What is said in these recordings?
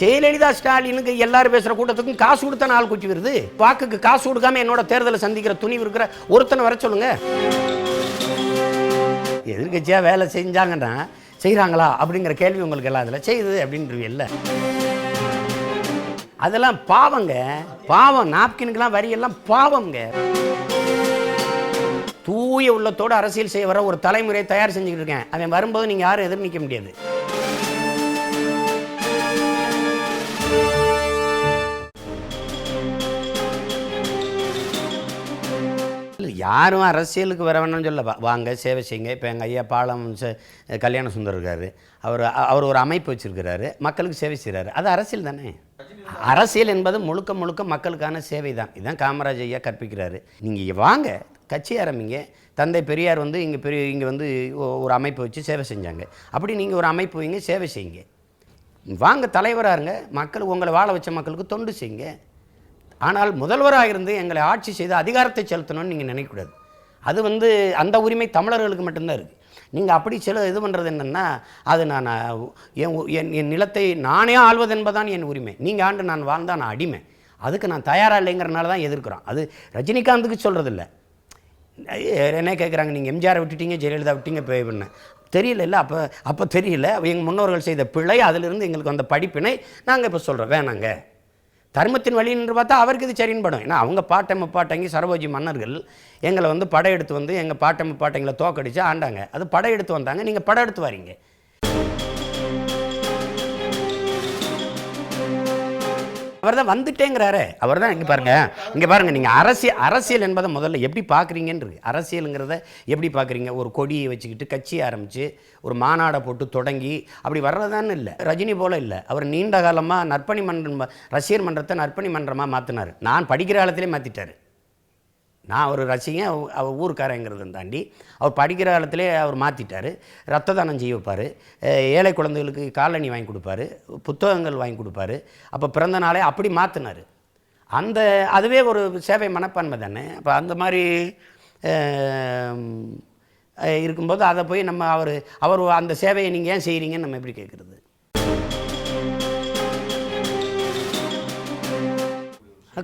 ஜெயலலிதா ஸ்டாலினுக்கு எல்லாரும் பேசுற கூட்டத்துக்கும் காசு கொடுத்த நாள் குச்சி வருது. வாக்குக்கு காசு கொடுக்காம என்னோட தேர்தலை சந்திக்கிற துணிவு இருக்கிற ஒருத்தனை வர சொல்லுங்க. எதிர்கட்சியாக வேலை செஞ்சாங்கன்னா செய்கிறாங்களா அப்படிங்கிற கேள்வி உங்களுக்கு எல்லாம் அதில் செய்யுது அப்படின்றது இல்லை அதெல்லாம் பாவங்க. பாவம் நாப்கினுக்கெல்லாம் வரியெல்லாம் பாவங்க தூய உள்ளத்தோடு அரசியல் செய்ய வர ஒரு தலைமுறையை தயார் செஞ்சுக்கிட்டு இருக்கேன். அவன் வரும்போது நீங்கள் யாரும் எதிர் நிற்க முடியாது. யாரும் அரசியலுக்கு வர வேணும்னு சொல்ல வாங்க சேவை செய்யுங்க. இப்போ எங்கள் ஐயா பாலம் கல்யாண சுந்தர் இருக்காரு. அவர் அவர் ஒரு அமைப்பு வச்சுருக்கிறாரு. மக்களுக்கு சேவை செய்கிறாரு அது அரசியல் தானே? அரசியல் என்பது முழுக்க முழுக்க மக்களுக்கான சேவை தான். இதுதான் காமராஜ் ஐயா கற்பிக்கிறாரு. நீங்கள் வாங்க கட்சி ஆரம்பிங்க. தந்தை பெரியார் வந்து இங்கே பெரிய இங்கே வந்து ஒரு அமைப்பு வச்சு சேவை செஞ்சாங்க. அப்படி நீங்கள் ஒரு அமைப்பு வைங்க சேவை செய்யுங்க. வாங்க தலைவராக இருங்க. மக்கள் உங்களை வாழ வச்ச மக்களுக்கு தொண்டு செய்யுங்க. ஆனால் முதல்வராக இருந்து எங்களை ஆட்சி செய்து அதிகாரத்தை செலுத்தணும்னு நீங்கள் நினைக்கக்கூடாது. அது வந்து அந்த உரிமை தமிழர்களுக்கு மட்டும்தான் இருக்குது நீங்கள் அப்படி சில இது பண்ணுறது என்னென்னா அது நான் என் என் என் நிலத்தை நானே ஆள்வது என் உரிமை. நீங்கள் ஆண்டு நான் வாழ்ந்தால் நான் அடிமை. அதுக்கு நான் தயாராக இல்லைங்கிறனால தான் எதிர்க்கிறோம். அது ரஜினிகாந்துக்கு சொல்கிறதில்ல என்ன கேட்குறாங்க நீங்கள் எம்ஜிஆரை விட்டுட்டீங்க ஜெயலலிதா விட்டீங்க பே பண்ண தெரியல இல்லை அப்போ அப்போ தெரியல. எங்கள் முன்னோர்கள் செய்த பிழை அதிலிருந்து எங்களுக்கு வந்த படிப்பினை நாங்கள் இப்போ சொல்கிறோம் வேணாங்க. தர்மத்தின் வழி என்று பார்த்தா அவருக்கு இது சரின்னு படும். ஏன்னா அவங்க பாட்டம் பாட்டங்கி சரபோஜி மன்னர்கள் எங்களை வந்து படையெடுத்து வந்து எங்கள் பாட்டம் பாட்டங்களை தோக்கடிச்சு ஆண்டாங்க. அது படையெடுத்து வந்தாங்க. நீங்கள் படையெடுத்து வரீங்க. அவர் தான் வந்துட்டேங்கிறாரு. அவர் தான் இங்கே பாருங்க. இங்கே பாருங்க நீங்கள் அரசியல் அரசியல் என்பதை முதல்ல எப்படி பார்க்குறீங்கன்றது அரசியலுங்கிறத எப்படி பார்க்குறீங்க? ஒரு கொடியை வச்சுக்கிட்டு கட்சி ஆரம்பித்து ஒரு மாநாடை போட்டு தொடங்கி அப்படி வர்றதான்னு இல்லை. ரஜினி போல இல்லை. அவர் நீண்ட காலமாக நற்பணி மன்றம் ரசிகர் மன்றத்தை நற்பணி மன்றமாக மாற்றினார் நான் படிக்கிற காலத்திலே மாற்றிட்டார் நான் ஒரு ரசிகன் அவர் ஊருக்காரங்கிறத தாண்டி அவர் படிக்கிற காலத்திலே அவர் மாற்றிட்டார் ரத்த தானம் செய்ய வைப்பார். ஏழை குழந்தைகளுக்கு காலணி வாங்கி கொடுப்பாரு. புத்தகங்கள் வாங்கி கொடுப்பாரு. அப்போ பிறந்த நாளே அப்படி மாற்றினார் அந்த அதுவே ஒரு சேவை மனப்பான்மை தானே. அப்போ அந்த மாதிரி இருக்கும்போது அதை போய் நம்ம அவர் அவர் அந்த சேவையை நீங்கள் ஏன் செய்கிறீங்கன்னு நம்ம எப்படி கேட்குறது?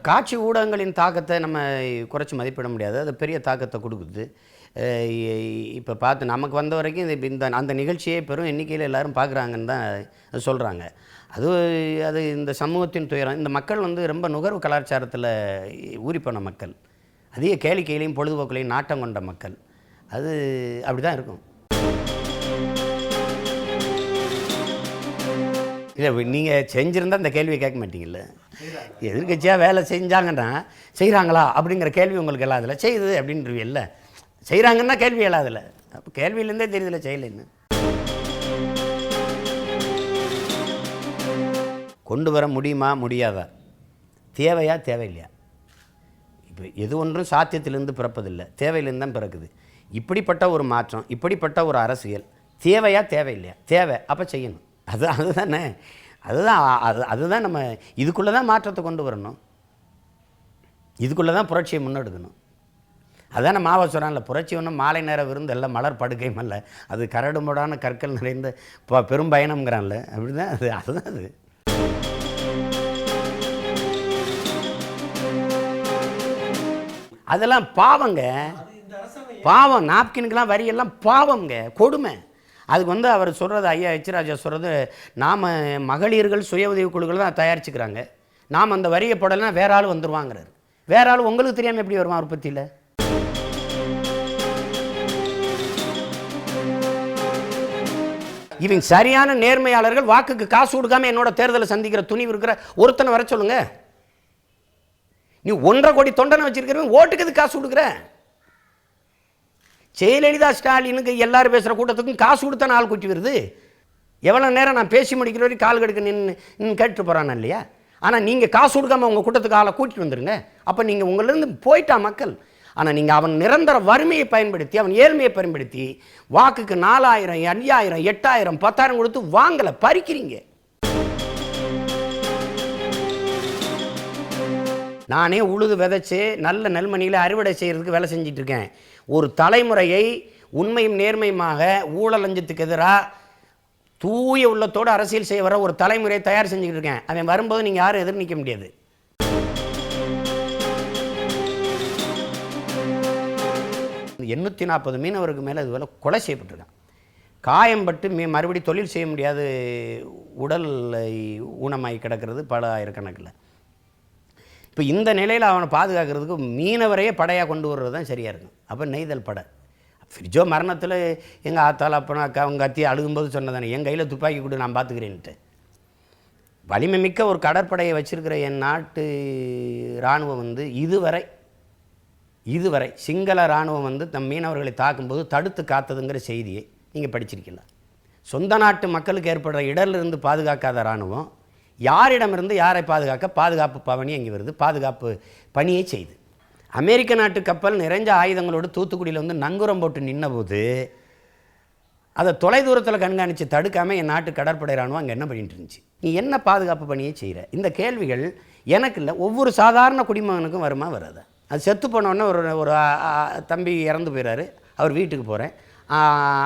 காட்சி ஊடகங்களின் தாக்கத்தை நம்ம குறைச்சி மதிப்பிட முடியாது. அது பெரிய தாக்கத்தை கொடுக்குது. இப்போ பார்த்து நமக்கு வந்த வரைக்கும் இது இந்த அந்த நிகழ்ச்சியை பெரும் எண்ணிக்கையில் எல்லாரும் பார்க்குறாங்கன்னு தான் சொல்கிறாங்க அது அது இந்த சமூகத்தின் துயரம். இந்த மக்கள் வந்து ரொம்ப நுகர்வு கலாச்சாரத்தில் ஊறிப்போன மக்கள். அதிக கேளிக்கையிலையும் பொழுதுபோக்குலையும் நாட்டம் கொண்ட மக்கள். அது அப்படி தான் இருக்கும். இல்லை நீங்கள் செஞ்சுருந்தா இந்த கேள்வியை கேட்க மாட்டீங்கல்ல? எதிர்கட்சியாக வேலை செஞ்சாங்கன்னா செய்கிறாங்களா அப்படிங்கிற கேள்வி உங்களுக்கு எல்லாம் அதில் செய்யுது அப்படின்றது இல்லை செய்கிறாங்கன்னா கேள்வி எழாதில்ல அப்போ கேள்வியிலேருந்தே தெரியுதுல செய்யலைன்னு. கொண்டு வர முடியுமா முடியாதா? தேவையா தேவையில்லையா? இப்போ எது ஒன்றும் சாத்தியத்திலிருந்து பிறப்பதில்லை. தேவையிலேருந்து தான் பிறக்குது. இப்படிப்பட்ட ஒரு மாற்றம் இப்படிப்பட்ட ஒரு அரசியல் தேவையா தேவையில்லையா? தேவை அப்போ செய்யணும். அது அதுதானே. அதுதான் அது அதுதான் நம்ம இதுக்குள்ளே தான் மாற்றத்தை கொண்டு வரணும். இதுக்குள்ளே தான் புரட்சியை முன்னெடுக்கணும். அதான் மாவ சொல்கிறான்ல புரட்சி ஒன்றும் மாலை நேர விருந்து எல்லாம் மலர் படுக்கையும் அல்ல. அது கரடுமுடான கற்கள் நிறைந்த ப பெரும் பயணம்ங்கிறான்ல. அப்படி தான் அது அதுதான் அது. அதெல்லாம் பாவங்க. பாவம் நாப்கினுக்கெல்லாம் வரியெல்லாம் பாவங்க கொடுமை. அதுக்கு வந்து அவர் சொல்கிறது ஐயா எச்ராஜா சொல்கிறது நாம் மகளிர்கள் சுய உதவி குழுக்கள் தான் தயாரிச்சுக்கிறாங்க. நாம் அந்த வரியை போடலைன்னா வேற ஆள் வந்துடுவாங்கிறார் வேற ஆள் உங்களுக்கு தெரியாமல் எப்படி வருவான் உற்பத்தியில்? இவங்க சரியான நேர்மையாளர்கள் வாக்குக்கு காசு கொடுக்காம என்னோட தேர்தலை சந்திக்கிற துணிவு இருக்கிற ஒருத்தனை வர சொல்லுங்க. நீ ஒன்றரை கோடி தொண்டனை வச்சிருக்கிறவன் ஓட்டுக்கு காசு கொடுக்குற? ஜெயலலிதா ஸ்டாலினுக்கு எல்லாரும் பேசுகிற கூட்டத்துக்கும் காசு கொடுத்தா நாள் குச்சி வருது. எவ்வளோ நேரம் நான் பேசி முடிக்கிற வரைக்கும் கால் கெடுக்க நின்று நின்று கேட்டு இல்லையா? ஆனால் நீங்கள் காசு கொடுக்காம உங்கள் கூட்டத்துக்கு ஆளை கூட்டிட்டு வந்துடுங்க அப்போ நீங்கள் உங்கள்லேருந்து போயிட்டா மக்கள். ஆனால் நீங்கள் அவன் நிரந்தர வறுமையை பயன்படுத்தி அவன் ஏழ்மையை பயன்படுத்தி வாக்குக்கு நாலாயிரம் ஐயாயிரம் எட்டாயிரம் பத்தாயிரம் கொடுத்து வாங்கலை பறிக்கிறீங்க. நானே உழுது விதைச்சி நல்ல நெல்மணியில் அறுவடை செய்கிறதுக்கு வேலை செஞ்சிட்ருக்கேன் ஒரு தலைமுறையை உண்மையும் நேர்மையுமாக ஊழல் லஞ்சத்துக்கு எதிராக தூய உள்ளத்தோடு அரசியல் செய்ய வர ஒரு தலைமுறையை தயார் செஞ்சுக்கிட்டு இருக்கேன். அவன் வரும்போது நீங்கள் யாரும் எதிர் நிற்க முடியாது. எண்ணூற்றி நாற்பது மீனவருக்கு மேலே இதுவரை கொலை செய்யப்பட்டிருக்கான். காயம்பட்டு மீ மறுபடி தொழில் செய்ய முடியாது. உடல் ஊனமாகி கிடக்கிறது பல ஆயிரக்கணக்கில். இப்போ இந்த நிலையில் அவனை பாதுகாக்கிறதுக்கு மீனவரையே படையாக கொண்டு வர்றது தான் சரியாக இருக்கும். அப்போ நெய்தல் படை. ஃப்ரிட்ஜோ மரணத்தில் எங்கள் ஆத்தால் அப்பனா அக்கா அவங்க அத்தி அழுகும்போது சொன்னதானே என் கையில் துப்பாக்கி கொடு நான் பார்த்துக்கிறேன்ட்டு வலிமை மிக்க ஒரு கடற்படையை வச்சுருக்கிற என் நாட்டு இராணுவம் வந்து இதுவரை இதுவரை சிங்கள இராணுவம் வந்து தம் மீனவர்களை தாக்கும்போது தடுத்து காத்ததுங்கிற செய்தியை நீங்கள் படிச்சிருக்கீங்களா? சொந்த நாட்டு மக்களுக்கு ஏற்படுற இடர்லிருந்து பாதுகாக்காத இராணுவம் யாரிடமிருந்து யாரை பாதுகாக்க? பாதுகாப்பு பவனி அங்கே வருது. பாதுகாப்பு பணியை செய்து. அமெரிக்க நாட்டு கப்பல் நிறைஞ்ச ஆயுதங்களோடு தூத்துக்குடியில் வந்து நங்குரம் போட்டு நின்னபோது அதை தொலைதூரத்தில் கண்காணித்து தடுக்காமல் என் நாட்டு கடற்படை ராணுவம் அங்கே என்ன பண்ணிட்டு இருந்துச்சு? நீ என்ன பாதுகாப்பு பணியை செய்கிற இந்த கேள்விகள் எனக்கு இல்லை. ஒவ்வொரு சாதாரண குடிமகனுக்கும் வருமா வராது? அது செத்து போனோடனே ஒரு ஒரு தம்பி இறந்து போயிறாரு. அவர் வீட்டுக்கு போகிறேன்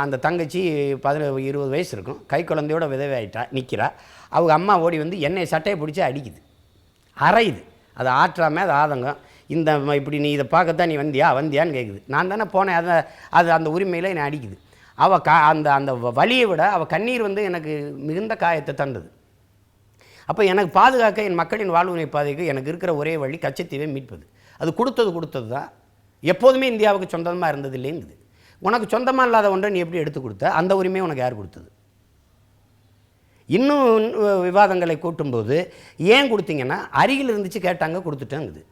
அந்த தங்கச்சி பதினேழு இருபது வயசு இருக்கும். கை குழந்தையோட விதவை ஆகிட்டா நிற்கிறா அவங்க அம்மா ஓடி வந்து என்னை சட்டையை பிடிச்சி அடிக்குது. அரையுது. அதை ஆற்றாமல் அது ஆதங்கம். இந்த இப்படி நீ இதை பார்க்கத்தான் நீ வந்தியா? வந்தியான்னு கேட்குது நான் தானே போனேன். அதை அது அந்த உரிமையில் என்னை அடிக்குது. அவள் கா அந்த அந்த வ- விட அவள் கண்ணீர் வந்து எனக்கு மிகுந்த காயத்தை தந்தது. அப்போ எனக்கு பாதுகாக்க என் மக்களின் வாழ்வினை பாதைக்கு எனக்கு இருக்கிற ஒரே வழி கச்சத்தீவை மீட்பது. அது கொடுத்தது கொடுத்தது தான் எப்போதுமே இந்தியாவுக்கு சொந்தமாக இருந்தது இல்லைங்குது. உனக்கு சொந்தமாக இல்லாத ஒன்றை நீ எப்படி எடுத்து கொடுத்த? அந்த உரிமையை உனக்கு யார் கொடுத்தது? இன்னும் விவாதங்களை கூட்டும்போது ஏன் கொடுத்தீங்கன்னா அருகில் இருந்துச்சு கேட்டாங்க கொடுத்துட்டேங்குது.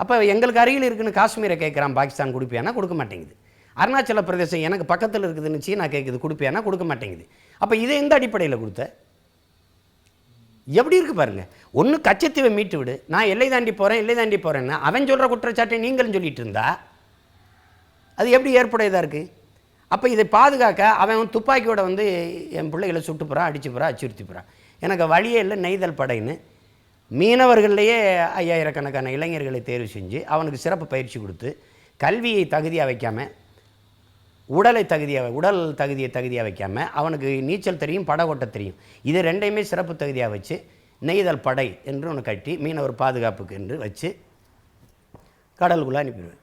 அப்போ எங்களுக்கு அருகில் இருக்குன்னு காஷ்மீரை கேட்குறான் பாகிஸ்தான் கொடுப்பியானா கொடுக்க மாட்டேங்குது. அருணாச்சல பிரதேசம் எனக்கு பக்கத்தில் இருக்குதுன்னு சீனா கேட்குது கொடுப்பியானா கொடுக்க மாட்டேங்குது. அப்போ இதை எந்த அடிப்படையில் கொடுத்த? எப்படி இருக்குது பாருங்க. ஒன்று கச்சத்தீவை மீட்டு விடு. நான் எல்லை தாண்டி போகிறேன் எல்லை தாண்டி போகிறேன்னு அவன் சொல்கிற குற்றச்சாட்டை நீங்களும் சொல்லிட்டு இருந்தா அது எப்படி ஏற்புடையதாக இருக்குது அப்போ இதை பாதுகாக்க அவன் துப்பாக்கியோட வந்து என் பிள்ளைகளை சுட்டு போகிறான் அடிச்சு போகிறான் அச்சுறுத்தி போகிறான் எனக்கு வழியே இல்லை நெய்தல் படைன்னு. மீனவர்கள்லேயே ஐயாயிரக்கணக்கான இளைஞர்களை தேர்வு செஞ்சு அவனுக்கு சிறப்பு பயிற்சி கொடுத்து கல்வியை தகுதியாக வைக்காமல் உடலை தகுதியாக உடல் தகுதியை தகுதியாக வைக்காமல் அவனுக்கு நீச்சல் தெரியும் படகோட்ட தெரியும். இது ரெண்டையுமே சிறப்பு தகுதியாக வச்சு நெய்தல் படை என்று ஒன்று கட்டி மீனவர் பாதுகாப்புக்கு என்று வச்சு கடலுக்குள்ளே அனுப்பிடுவேன்.